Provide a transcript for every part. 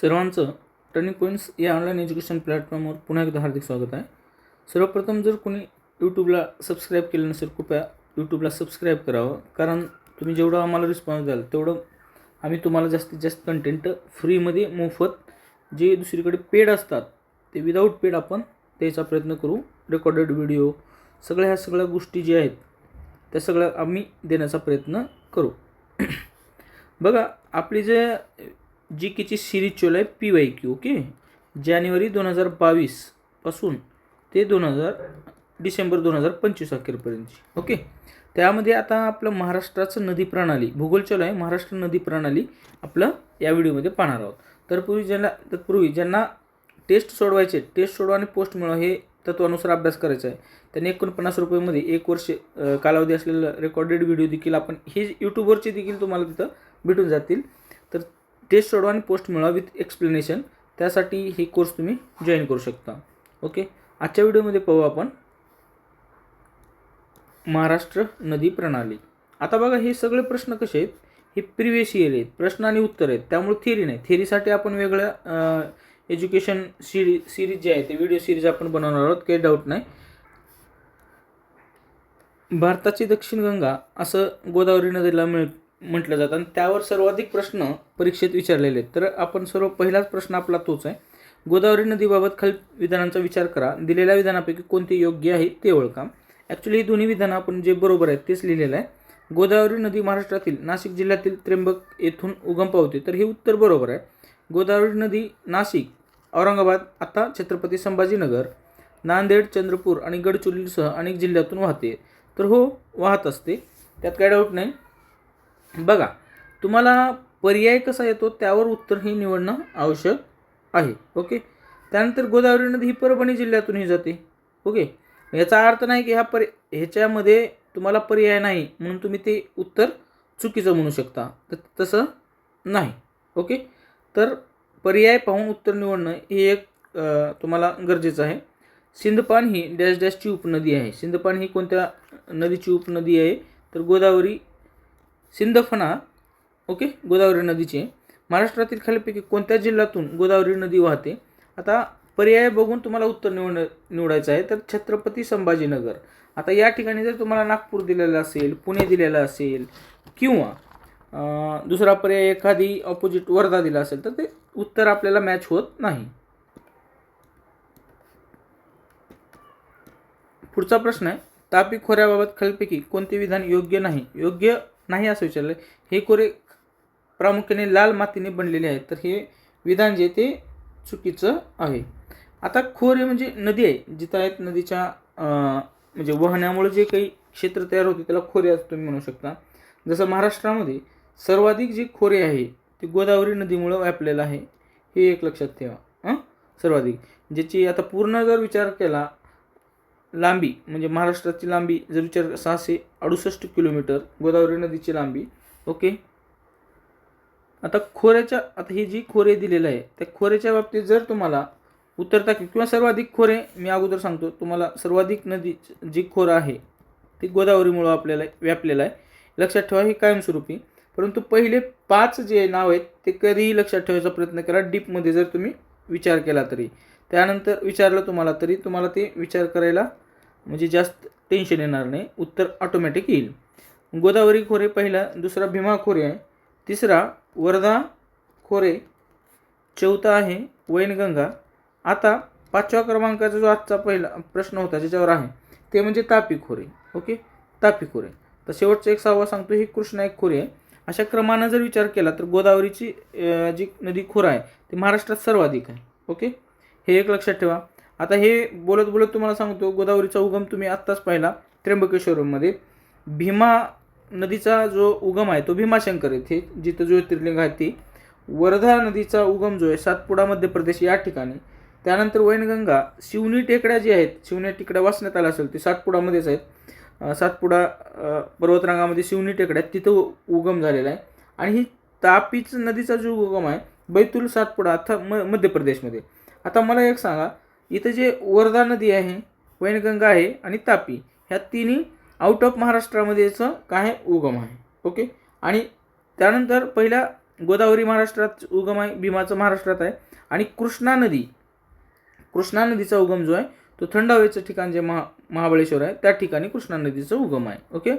सर्वांचं turning points या online education प्लॅटफॉर्मवर पुन्हा एकदा हार्दिक स्वागत आहे. सर्वप्रथम जर कोणी यूट्यूबला सबस्क्राईब केलं नसेल कृपया यूट्यूबला सबस्क्राईब करावं. कारण तुम्ही जेवढं आम्हाला रिस्पॉन्स द्याल तेवढं आम्ही तुम्हाला जास्तीत जास्त कंटेंट फ्रीमध्ये मोफत जे दुसरीकडे पेड असतात ते विदाऊट पेड आपण द्यायचा प्रयत्न करू. रेकॉर्डेड व्हिडिओ सगळ्या ह्या सगळ्या गोष्टी ज्या आहेत त्या सगळ्या आम्ही देण्याचा प्रयत्न करू. बघा आपली जे जी केची सिरीज चालू आहे पी वाय क्यू ओके? जानेवारी दोन हजार बावीसपासून ते दोन हजार डिसेंबर दोन हजार पंचवीस अखेरपर्यंतची ओके? त्यामध्ये आता आपलं महाराष्ट्राचं नदी प्रणाली भूगोल चालू आहे महाराष्ट्र नदी प्रणाली आपलं या व्हिडिओमध्ये पाहणार आहोत. तर पूर्वी ज्यांना तत्पूर्वी ज्यांना टेस्ट सोडवायचे टेस्ट सोडवा आणि पोस्ट मिळवा हे तत्वानुसार अभ्यास करायचा आहे. त्यांनी एकोणपन्नास रुपयेमध्ये एक वर्ष कालावधी असलेलं रेकॉर्डेड व्हिडिओ देखील आपण हे यूट्यूबवरचे देखील तुम्हाला तिथं भेटून जातील. टेस्ट सोडवा आणि पोस्ट मिळवा विथ एक्सप्लेनेशन त्यासाठी हे कोर्स तुम्ही जॉईन करू शकता. ओके आजच्या व्हिडिओमध्ये पाहू आपण महाराष्ट्र नदी प्रणाली. आता बघा हे सगळे प्रश्न कसे आहेत? हे प्रिवियस इयर आहेत. प्रश्न आणि उत्तर आहेत. त्यामुळे थिअरी नाही. थिअरीसाठी आपण वेगळ्या एज्युकेशन सिरी सिरीज जे आहे ते व्हिडिओ सिरीज आपण बनवणार आहोत. काही डाऊट नाही. भारताची दक्षिण गंगा असं गोदावरी नदीला मिळ म्हटलं जातं. आणि त्यावर सर्वाधिक प्रश्न परीक्षेत विचारलेले आहेत. तर आपण सर्व पहिलाच प्रश्न आपला तोच आहे. गोदावरी नदीबाबत खालील विधानांचा विचार करा. दिलेल्या विधानापैकी कोणते योग्य आहे ते ओळखा. ॲक्च्युली ही दोन्ही विधानं आपण जे बरोबर आहेत तेच लिहिलेलं आहे. गोदावरी नदी महाराष्ट्रातील नाशिक जिल्ह्यातील त्र्यंबक येथून उगम पावते. तर हे उत्तर बरोबर आहे. गोदावरी नदी नाशिक औरंगाबाद आता छत्रपती संभाजीनगर नांदेड चंद्रपूर आणि गडचिरोलीसह अनेक जिल्ह्यातून वाहते. तर हो वाहत असते. त्यात काय डाऊट नाही. बघा तुम्हाला पर्याय कसा येतो त्यावर उत्तर ही निवडणं आवश्यक आहे ओके? त्यानंतर गोदावरी नदी ही परभणी जिल्ह्यातूनही जाते ओके? याचा अर्थ नाही की ह्या पर ह्याच्यामध्ये तुम्हाला पर्याय नाही म्हणून तुम्ही ते उत्तर चुकीचं म्हणू शकता. तर तसं नाही ओके? तर पर्याय पाहून उत्तर निवडणं हे एक तुम्हाला गरजेचं आहे. सिंधपान ही डॅश डॅशची उपनदी आहे. सिंधपान ही कोणत्या नदीची उपनदी आहे? तर गोदावरी सिंधफणा ओके गोदावरी नदीचे. महाराष्ट्रातील खालीपैकी कोणत्या जिल्ह्यातून गोदावरी नदी वाहते? आता पर्याय बघून तुम्हाला उत्तर निवड निवडायचं आहे तर छत्रपती संभाजीनगर. आता या ठिकाणी जर तुम्हाला नागपूर दिलेलं असेल पुणे दिलेलं असेल किंवा दुसरा पर्याय एखादी ऑपोजिट वर्धा दिला असेल तर ते उत्तर आपल्याला मॅच होत नाही. पुढचा प्रश्न आहे तापी खोऱ्याबाबत खालीलपैकी कोणते विधान योग्य नाही? योग्य नाही असं विचारलं. हे खोरे प्रामुख्याने लाल मातीने बनलेले आहेत. तर हे विधान जे ते चुकीचं आहे. आता खोरे म्हणजे नदी आहे. जिथं आहेत नदीच्या म्हणजे वहण्यामुळे जे काही क्षेत्र तयार होते त्याला खोरे असं तुम्ही म्हणू शकता. जसं महाराष्ट्रामध्ये सर्वाधिक जे खोरे आहे ते गोदावरी नदीमुळं व्यापलेलं आहे. हे एक लक्षात ठेवा. हां? सर्वाधिक. ज्याची आता पूर्ण जर विचार केला लांबी म्हणजे महाराष्ट्राची लांबी जर विचार सहाशे अडुसष्ट किलोमीटर गोदावरी नदीची लांबी ओके? आता खोऱ्याच्या आता ही जी खोरे दिलेलं आहे त्या खोऱ्याच्या बाबतीत जर तुम्हाला उत्तर किंवा सर्वाधिक खोरे मी अगोदर सांगतो तुम्हाला सर्वाधिक नदी जी खोरं आहे ती गोदावरीमुळं आपल्याला व्यापलेलं आहे. लक्षात ठेवा हे कायमस्वरूपी. परंतु पहिले पाच जे नाव आहेत ते कधीही लक्षात ठेवायचा प्रयत्न करा डीपमध्ये जर तुम्ही विचार केला तरी. त्यानंतर विचारलं तुम्हाला तरी तुम्हाला ते विचार करायला म्हणजे जास्त टेन्शन येणार नाही. उत्तर ऑटोमॅटिक येईल. गोदावरी खोरे पहिला दुसरा भीमा खोरे आहे. तिसरा वर्धा खोरे चौथा आहे वैनगंगा. आता पाचव्या क्रमांकाचा जो आजचा पहिला प्रश्न होता ज्याच्यावर आहे ते म्हणजे तापी खोरे. ओके? तापी खोरे. तर शेवटचा एक सहावा सांगतो ही कृष्णा एक खोरे आहे. अशा क्रमानं जर विचार केला तर गोदावरीची जी नदी खोरा आहे ती महाराष्ट्रात सर्वाधिक आहे. ओके? हे एक लक्षात ठेवा. आता हे बोलत बोलत तुम्हाला सांगतो गोदावरीचा उगम तुम्ही आत्ताच पाहिला त्र्यंबकेश्वरमध्ये भीमा नदीचा जो उगम आहे तो भीमाशंकर येथे जिथं ज्योतिर्लिंग आहे ती वर्धा नदीचा उगम जो आहे सातपुडा मध्य प्रदेश या ठिकाणी. त्यानंतर वैनगंगा शिवनी टेकड्या जी आहेत शिवनी टेकड्या वाचण्यात आल्या असेल ते सातपुडामध्येच आहेत. सातपुडा पर्वतरांगामध्ये शिवनी टेकड्या आहेत तिथं उगम झालेला आहे. आणि ही तापीच नदीचा जो उगम आहे बैतूल सातपुडा अर्थात म मध्य प्रदेशमध्ये. आता मला एक सांगा इथं जे वर्धा नदी आहे वैनगंगा आहे आणि तापी ह्या तिन्ही आउट ऑफ महाराष्ट्रामध्येचं काय उगम आहे? ओके आणि त्यानंतर पहिल्या गोदावरी महाराष्ट्रात उगम आहे भीमाचं महाराष्ट्रात आहे आणि कृष्णा नदी कृष्णा नदीचा उगम जो आहे तो थंड हवेचं ठिकाण जे महा महाबळेश्वर आहे त्या ठिकाणी कृष्णा नदीचं उगम आहे. ओके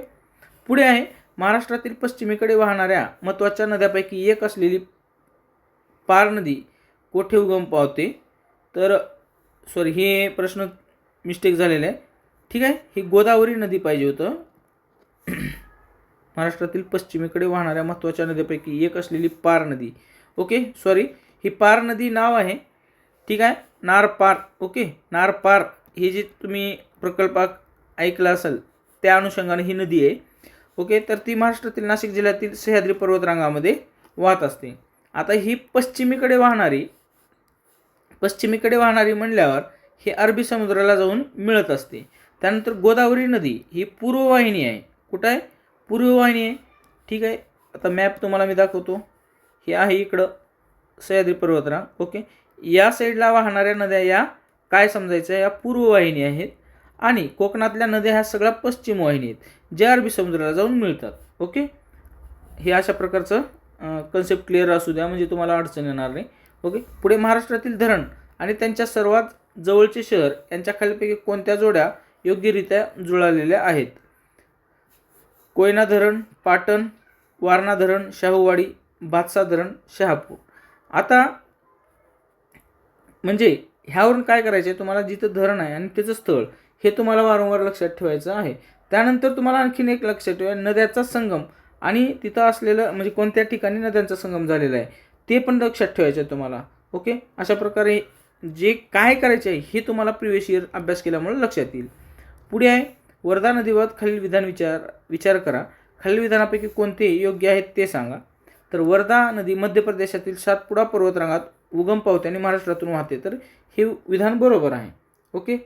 पुढे आहे महाराष्ट्रातील पश्चिमेकडे वाहणाऱ्या महत्त्वाच्या नद्यापैकी एक असलेली पार नदी कोठे उगम पावते? तर सॉरी हे प्रश्न मिस्टेक झालेला आहे. ठीक आहे? ही गोदावरी नदी पाहिजे होतं. महाराष्ट्रातील पश्चिमेकडे वाहणाऱ्या महत्त्वाच्या नद्यापैकी एक असलेली पार नदी. ओके सॉरी ही पार नदी नाव आहे. ठीक आहे? नारपार. ओके नारपार हे जे तुम्ही प्रकल्पात ऐकलं असाल त्या अनुषंगाने ही नदी आहे. ओके तर ती महाराष्ट्रातील नाशिक जिल्ह्यातील सह्याद्री पर्वतरांगामध्ये वाहत असते. आता ही पश्चिमेकडे वाहणारी पश्चिमेकडे वाहणारी म्हणल्यावर हे अरबी समुद्राला जाऊन मिळत असते. त्यानंतर गोदावरी नदी ही पूर्ववाहिनी आहे. कुठं आहे? पूर्ववाहिनी आहे. ठीक आहे. आता मॅप तुम्हाला मी दाखवतो. हे आहे इकडं सह्याद्री पर्वतरा ओके या साईडला वाहणाऱ्या नद्या या काय समजायचं? या पूर्ववाहिनी आहेत. आणि कोकणातल्या नद्या ह्या सगळ्या पश्चिम वाहिनी आहेत ज्या अरबी समुद्राला जाऊन मिळतात. ओके हे अशा प्रकारचं कन्सेप्ट क्लिअर असू द्या. म्हणजे तुम्हाला अडचण येणार नाही. ओके? पुढे महाराष्ट्रातील धरण आणि त्यांच्या सर्वात जवळचे शहर यांच्या खालीपैकी कोणत्या जोड्या योग्यरित्या जुळालेल्या आहेत? कोयना धरण पाटण वारणा धरण शाहूवाडी भातसा धरण शहापूर. आता म्हणजे ह्यावरून काय करायचं आहे तुम्हाला जिथं धरण आहे आणि त्याचं स्थळ हे तुम्हाला वारंवार लक्षात ठेवायचं आहे. त्यानंतर तुम्हाला आणखीन एक लक्षात ठेवा नद्याचा संगम. आणि तिथं असलेलं म्हणजे कोणत्या ठिकाणी नद्यांचा संगम झालेला आहे? ते पण लक्षात ठेवायचं आहे तुम्हाला. ओके अशा प्रकारे जे काय करायचे आहे हे तुम्हाला प्रिवियस इयर अभ्यास केल्यामुळे लक्षात येईल. पुढे आहे वर्धा नदीबाबत खालील विधान विचार विचार करा. खालील विधानापैकी कोणते योग्य आहेत ते सांगा. तर वर्धा नदी मध्य प्रदेशातील सातपुडा पर्वतरांगात उगम पावते आणि महाराष्ट्रातून वाहते. तर हे विधान बरोबर आहे. ओके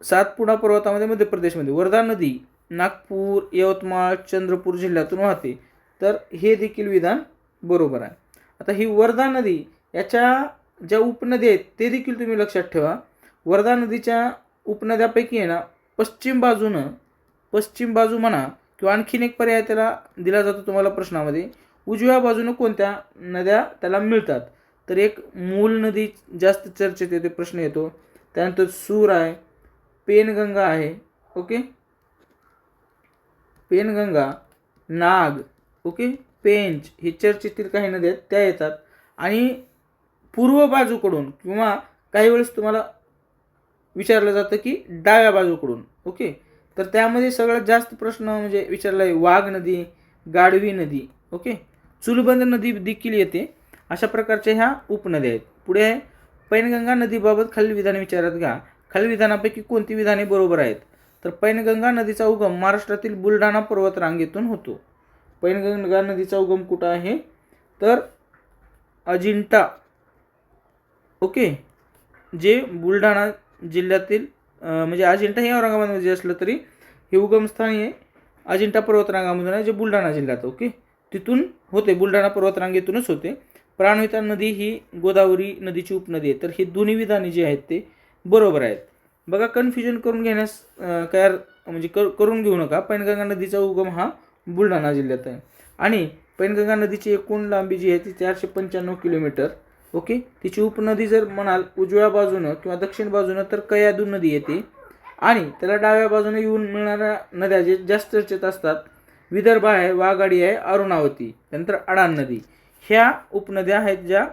सातपुडा पर्वतामध्ये मध्य प्रदेशमध्ये वर्धा नदी नागपूर यवतमाळ चंद्रपूर जिल्ह्यातून वाहते. तर हे देखील विधान बरोबर आहे. आता ही वर्धा नदी याच्या ज्या उपनद्या आहेत ते देखील तुम्ही लक्षात ठेवा. वर्धा नदीच्या उपनद्यापैकी आहे ना पश्चिम बाजूनं पश्चिम बाजू म्हणा किंवा आणखीन एक पर्याय त्याला दिला जातो तुम्हाला प्रश्नामध्ये. उजव्या बाजूनं कोणत्या नद्या त्याला मिळतात? तर एक मूल नदी जास्त चर्चेत येते प्रश्न येतो. त्यानंतर सूर आहे पेनगंगा आहे ओके? पेनगंगा नाग ओके? पेंच हे चर्चेतील काही नद्या आहेत त्या येतात. आणि पूर्व बाजूकडून किंवा काही वेळेस तुम्हाला विचारलं जातं की डाव्या बाजूकडून. ओके? तर त्यामध्ये सगळ्यात जास्त प्रश्न म्हणजे विचारला आहे वाघ नदी गाढवी नदी. ओके? चुलबंद नदी देखील येते. अशा प्रकारच्या ह्या उपनद्या आहेत. पुढे आहे पैनगंगा नदीबाबत खालील विधाने विचारात घ्या. खालील विधानापैकी कोणती विधाने बरोबर आहेत? तर पैनगंगा नदीचा उगम महाराष्ट्रातील बुलढाणा पर्वत रांगेतून होतो. पैनगंगा नदीचा उगम कुठं आहे? तर अजिंठा. ओके? जे बुलढाणा जिल्ह्यातील म्हणजे अजिंठा हे औरंगाबादमध्ये असलं तरी हे उगमस्थान हे अजिंठा पर्वतरांगामधून आहे जे बुलढाणा जिल्ह्यात ओके? तिथून होते बुलढाणा पर्वतरांगेतूनच होते. प्राणहिता नदी ही गोदावरी नदीची उपनदी आहे. तर ही दोन्ही विधाने जी आहेत ते बरोबर आहेत. बघा कन्फ्युजन करून घेण्यास तयार काय म्हणजे कर करून घेऊ नका. पैनगंगा नदीचा उगम हा बुलढाणा जिल्ह्यात आहे. आणि पैनगंगा नदीची एकूण लांबी जी आहे ती चारशे पंच्याण्णव किलोमीटर. ओके? तिची उपनदी जर म्हणाल उजव्या बाजूनं किंवा दक्षिण बाजूनं तर कयादू नदी येते. आणि त्याला डाव्या बाजूने येऊन मिळणाऱ्या नद्या जे जास्त चर्चेत असतात विदर्भ आहे वाघाडी आहे अरुणावती त्यानंतर अडाण नदी. ह्या उपनद्या आहेत ज्या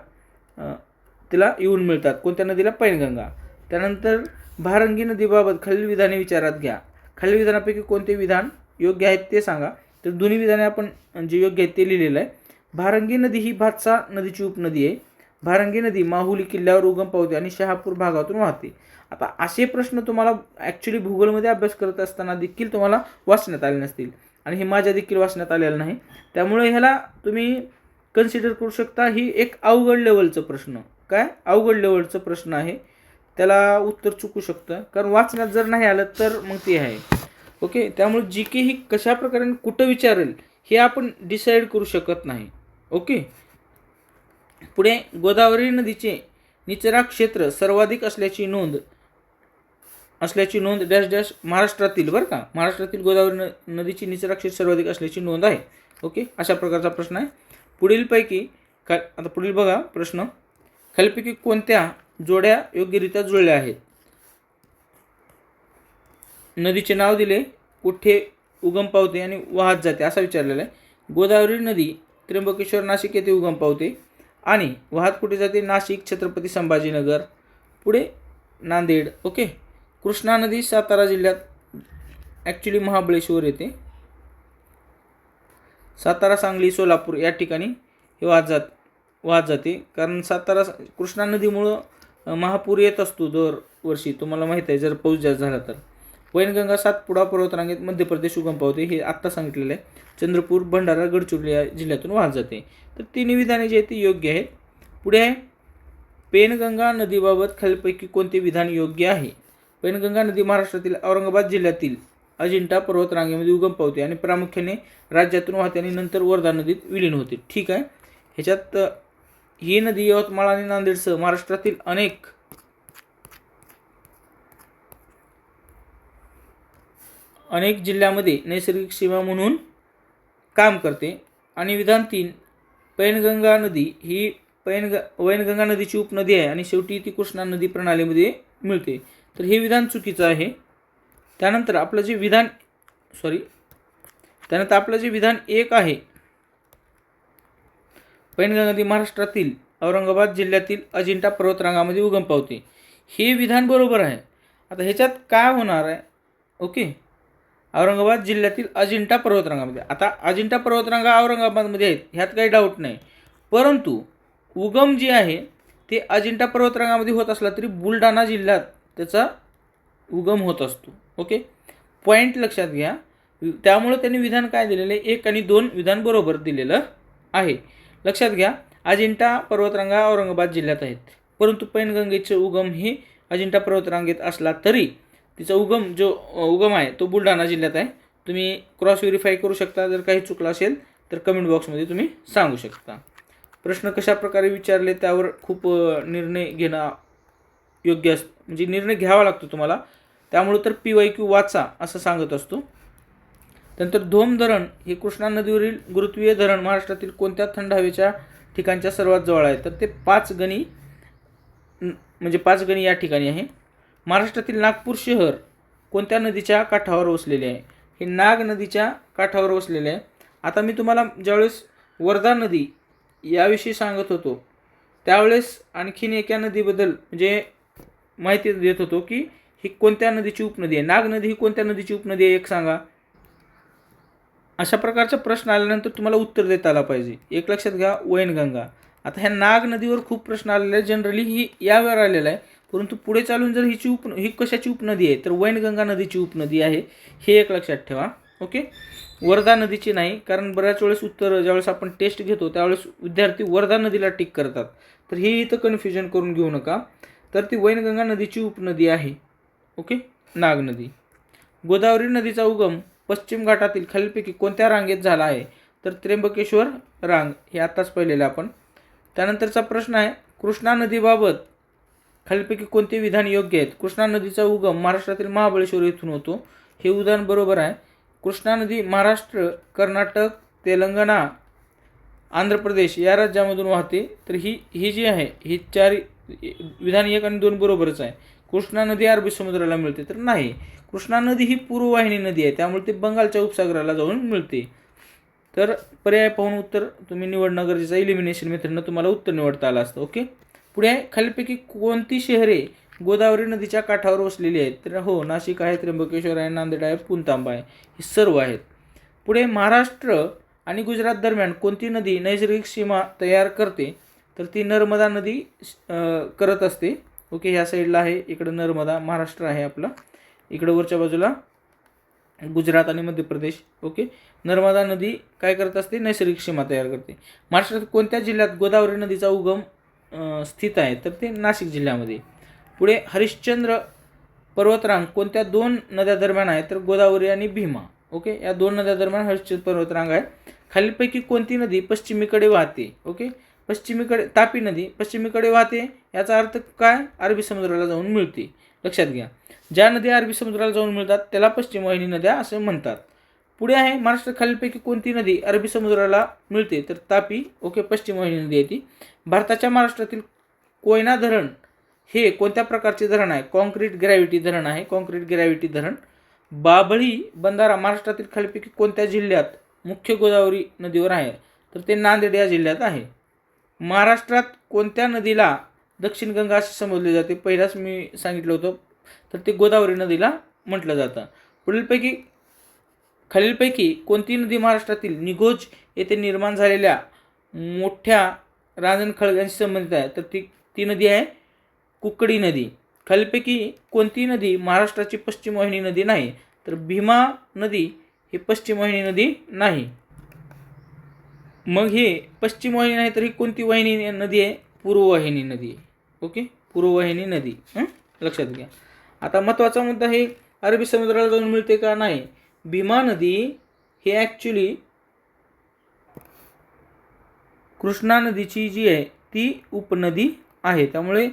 तिला येऊन मिळतात. कोणत्या नदीला? पैनगंगा. त्यानंतर भारंगी नदीबाबत खालील विधाने विचारात घ्या. खालील विधानापैकी कोणते विधान योग्य आहेत ते सांगा. तर दोन्ही विधाने आपण जे योग्य आहे ते लिहिलेलं आहे. भारंगी नदी ही भातसा नदीची उपनदी आहे. भारंगी नदी माहुली किल्ल्यावर उगम पावते आणि शहापूर भागातून वाहते. आता असे प्रश्न तुम्हाला ॲक्च्युली भूगोलमध्ये अभ्यास करत असताना देखील तुम्हाला वाचण्यात आले नसतील. आणि हे माझ्या देखील वाचण्यात आलेलं नाही. त्यामुळे ह्याला तुम्ही कन्सिडर करू शकता. ही एक अवघड लेवलचं प्रश्न. काय? अवघड लेवलचं प्रश्न आहे. त्याला उत्तर चुकू शकतं. कारण वाचण्यात जर नाही आलं तर मग ते आहे. ओके? त्यामुळे जी के ही कशा प्रकारे कुठं विचारेल हे आपण डिसाईड करू शकत नाही. ओके? पुढे गोदावरी नदीचे निचरा क्षेत्र सर्वाधिक असल्याची नोंद असल्याची नोंद डॅश डॅश महाराष्ट्रातील बरं का? महाराष्ट्रातील गोदावरी न नदीची निचरा क्षेत्र सर्वाधिक असल्याची नोंद आहे. ओके? अशा प्रकारचा प्रश्न आहे. पुढीलपैकी का आता पुढील बघा प्रश्न. खालीलपैकी कोणत्या जोड्या योग्यरित्या जुळल्या आहेत? नदीचे नाव दिले कुठे उगम पावते आणि वाहत जाते असा विचारलेला आहे. गोदावरी नदी त्र्यंबकेश्वर नाशिक येथे उगम पावते आणि वाहत कुठे जाते? नाशिक छत्रपती संभाजीनगर. पुढे नांदेड. ओके. कृष्णा नदी सातारा जिल्ह्यात ॲक्च्युली महाबळेश्वर येते. सातारा सांगली सोलापूर या ठिकाणी हे वाहत जात वाहत जाते. कारण सातारा कृष्णा नदीमुळं महापूर येत असतो दरवर्षी. तुम्हाला माहीत आहे जर पाऊस जास्त झाला तर. वैनगंगा सातपुडा पर्वतरांगेत मध्य प्रदेश उगम पावते हे आत्ता सांगितलेलं आहे. चंद्रपूर भंडारा गडचिरोली या जिल्ह्यातून वाहत जाते. तर तिन्ही विधाने जी आहेत ती योग्य आहेत. पुढे आहे पेनगंगा नदीबाबत खालीलपैकी कोणते विधान योग्य आहे? पेनगंगा नदी महाराष्ट्रातील औरंगाबाद जिल्ह्यातील अजिंठा पर्वतरांगेमध्ये उगम पावते आणि प्रामुख्याने राज्यातून वाहते आणि नंतर वर्धा नदीत विलीन होते. ठीक आहे? ह्याच्यात ही नदी यवतमाळ आणि नांदेडसह महाराष्ट्रातील अनेक अनेक जिल्ह्यामध्ये नैसर्गिक सीमा म्हणून काम करते. आणि विधान तीन पैनगंगा नदी ही पैनग वैनगंगा नदीची उपनदी आहे आणि शेवटी ती कृष्णा नदी प्रणालीमध्ये मिळते. तर हे विधान चुकीचं आहे. त्यानंतर आपलं जे विधान सॉरी त्यानंतर आपलं जे विधान एक आहे पैनगंगा नदी महाराष्ट्रातील औरंगाबाद जिल्ह्यातील अजिंठा पर्वतरांगामध्ये उगम पावते. हे विधान बरोबर आहे. आता ह्याच्यात काय होणार आहे? ओके? औरंगाबाद जिल्ह्यातील अजिंठा पर्वतरांगामध्ये. आता अजिंठा पर्वतरांगा औरंगाबादमध्ये आहेत ह्यात काही डाऊट नाही. परंतु उगम जे आहे ते अजिंठा पर्वतरांगामध्ये होत असला तरी बुलढाणा जिल्ह्यात त्याचा उगम होत असतो. ओके पॉईंट लक्षात घ्या. त्यामुळे त्यांनी विधान काय दिलेलं आहे? एक आणि दोन विधान बरोबर दिलेलं आहे. लक्षात घ्या अजिंठा पर्वतरांगा औरंगाबाद जिल्ह्यात आहेत. परंतु पैनगंगेचे उगम हे अजिंठा पर्वतरांगेत असला तरी तिचा उगम जो उगम आहे तो बुलढाणा जिल्ह्यात आहे. तुम्ही क्रॉस व्हेरीफाय करू शकता. जर काही चुकलं असेल तर कमेंट बॉक्समध्ये तुम्ही सांगू शकता. प्रश्न कशाप्रकारे विचारले त्यावर खूप निर्णय घेणं योग्य असतं म्हणजे निर्णय घ्यावा लागतो तुम्हाला. त्यामुळं तर पी वाय क्यू वाचा असं सांगत असतो. त्यानंतर धोम धरण हे कृष्णा नदीवरील गुरुत्वीय धरण महाराष्ट्रातील कोणत्या थंड हवेच्या ठिकाणच्या सर्वात जवळ आहे? तर ते पाच गणी म्हणजे पाच गणी या ठिकाणी आहे. महाराष्ट्रातील नागपूर शहर कोणत्या नदीच्या काठावर वसलेले आहे? हे नाग नदीच्या काठावर वसलेले आहे. आता मी तुम्हाला ज्यावेळेस वर्धा नदी याविषयी सांगत होतो त्यावेळेस आणखीन एका नदीबद्दल म्हणजे माहिती देत होतो की ही कोणत्या नदीची उपनदी आहे? नाग नदी ही कोणत्या नदीची उपनदी आहे? एक सांगा. अशा प्रकारचा प्रश्न आल्यानंतर तुम्हाला उत्तर देता आला पाहिजे. एक लक्षात घ्या वैनगंगा. आता ह्या नाग नदीवर खूप प्रश्न आलेले आहे जनरली ही यावर आलेला आहे. परंतु पुढे चालून जर हिची उप ही कशाची उपनदी आहे तर वैनगंगा नदीची उपनदी आहे हे एक लक्षात ठेवा ओके? वर्धा नदीची नाही कारण बऱ्याच वेळेस उत्तर ज्यावेळेस आपण टेस्ट घेतो त्यावेळेस विद्यार्थी वर्धा नदीला टिक करतात. तर हे इथं कन्फ्युजन करून घेऊ नका. तर ती वैनगंगा नदीची उपनदी आहे ओके? नाग नदी. गोदावरी नदीचा उगम पश्चिम घाटातील खालीलपैकी कोणत्या रांगेत झाला आहे? तर त्र्यंबकेश्वर रांग हे आत्ताच पाहिलेलं आपण. त्यानंतरचा प्रश्न आहे कृष्णा नदीबाबत खालीलपैकी कोणते विधान योग्य आहेत? कृष्णा नदीचा उगम महाराष्ट्रातील महाबळेश्वर येथून होतो. हे उदाहरण बरोबर आहे. कृष्णा नदी महाराष्ट्र कर्नाटक तेलंगणा आंध्र प्रदेश या राज्यामधून वाहते. तर ही ही जी आहे ही चार विधान एक आणि दोन बरोबरच आहे. कृष्णा नदी अरबी समुद्राला मिळते तर नाही. कृष्णा नदी ही पूर्ववाहिनी नदी आहे त्यामुळे ती बंगालच्या उपसागराला जाऊन मिळते. तर पर्याय पाहून उत्तर तुम्ही निवडणं गरजेचं इलिमिनेशन मेथडनं तुम्हाला उत्तर निवडता आलं असतं ओके पुढे खालीलपैकी कोणती शहरे गोदावरी नदीच्या काठावर वसलेली आहेत? तर हो नाशिक आहे त्र्यंबकेश्वर आहे नांदेड आहे पुणतांबा आहे. हे सर्व आहेत. पुढे महाराष्ट्र आणि गुजरात दरम्यान कोणती नदी नैसर्गिक सीमा तयार करते? तर ती नर्मदा नदी करत असते. ओके ह्या साईडला आहे इकडं नर्मदा महाराष्ट्र आहे आपला. इकडं वरच्या बाजूला गुजरात आणि मध्य प्रदेश. ओके नर्मदा नदी काय करत असते? नैसर्गिक सीमा तयार करते. महाराष्ट्रात कोणत्या जिल्ह्यात गोदावरी नदीचा उगम स्थित आहे. तर ते नाशिक जिल्ह्यामध्ये. पुढे हरिश्चंद्र पर्वतरांग कोणत्या दोन नद्या दरम्यान आहे? तर गोदावरी आणि भीमा. ओके? या दोन नद्या दरम्यान हरिश्चंद्र पर्वतरांग आहे. खालीलपैकी कोणती नदी पश्चिमेकडे वाहते? ओके? पश्चिमेकडे तापी नदी पश्चिमेकडे वाहते. याचा अर्थ काय? अरबी समुद्राला जाऊन मिळते. लक्षात घ्या. ज्या नद्या अरबी समुद्राला जाऊन मिळतात त्याला पश्चिम वाहिनी नद्या असे म्हणतात. पुढे आहे महाराष्ट्र खालीलपैकी कोणती नदी अरबी समुद्राला मिळते? तर तापी ओके पश्चिम वाहिनी नदी आहे ती. भारताच्या महाराष्ट्रातील कोयना धरण हे कोणत्या प्रकारचे धरण आहे? कॉन्क्रीट ग्रॅव्हिटी धरण आहे. कॉन्क्रीट ग्रॅव्हिटी धरण. बाभळी बंधारा महाराष्ट्रातील खालीलपैकी कोणत्या जिल्ह्यात मुख्य गोदावरी नदीवर आहे? तर ते नांदेड या जिल्ह्यात आहे. महाराष्ट्रात कोणत्या नदीला दक्षिण गंगा असे समजले जाते? पहिलाच मी सांगितलं होतं. तर ते गोदावरी नदीला म्हटलं जातं. पुढीलपैकी खालीलपैकी कोणती नदी महाराष्ट्रातील निघोज येथे निर्माण झालेल्या मोठ्या रांजण खळग्यांशी संबंधित आहे. तर ती ती नदी आहे कुकडी नदी. खालीलपैकी कोणती नदी महाराष्ट्राची पश्चिम वाहिनी नदी नाही तर भीमा नदी ही पश्चिम वाहिनी नदी नाही. मग हे पश्चिम वाहिनी नाही तर ही कोणती वाहिनी नदी आहे? पूर्ववाहिनी नदी आहे. ओके? पूर्ववाहिनी नदी. लक्षात घ्या. आता महत्त्वाचा मुद्दा हे अरबी समुद्राला जाऊन मिळते का? नाही. भीमा नदी ही ॲक्च्युली कृष्णा नदीची जी आहे ती उपनदी आहे. त्यामुळे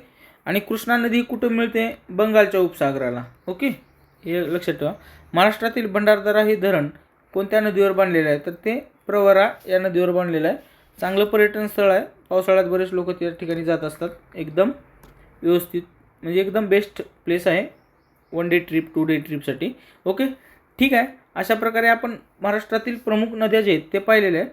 आणि कृष्णा नदी कुठं मिळते? बंगालच्या उपसागराला. ओके? हे लक्षात ठेवा. महाराष्ट्रातील भंडारदरा हे धरण कोणत्या नदीवर बांधलेलं आहे? तर ते प्रवरा या नदीवर बांधलेलं आहे. चांगलं पर्यटन स्थळ आहे. पावसाळ्यात बरेच लोक त्या ठिकाणी जात असतात. एकदम व्यवस्थित म्हणजे एकदम बेस्ट प्लेस आहे. One day trip two day ट्रिपसाठी ओके? ठीक आहे. अशा प्रकारे आपण महाराष्ट्रातील प्रमुख नद्या जे आहेत ते पाहिलेल्या आहेत.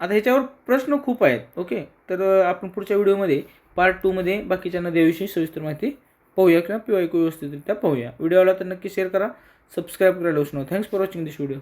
आता ह्याच्यावर प्रश्न खूप आहेत ओके? तर आपण पुढच्या व्हिडिओमध्ये पार्ट टूमध्ये बाकीच्या नद्याविषयी सविस्तर माहिती पाहूया किंवा पी व्यवस्थितरित्या पाहूया. व्हिडिओला तर नक्की शेअर करा. सबस्क्राईब करायला विसरू नका. Thanks for watching this video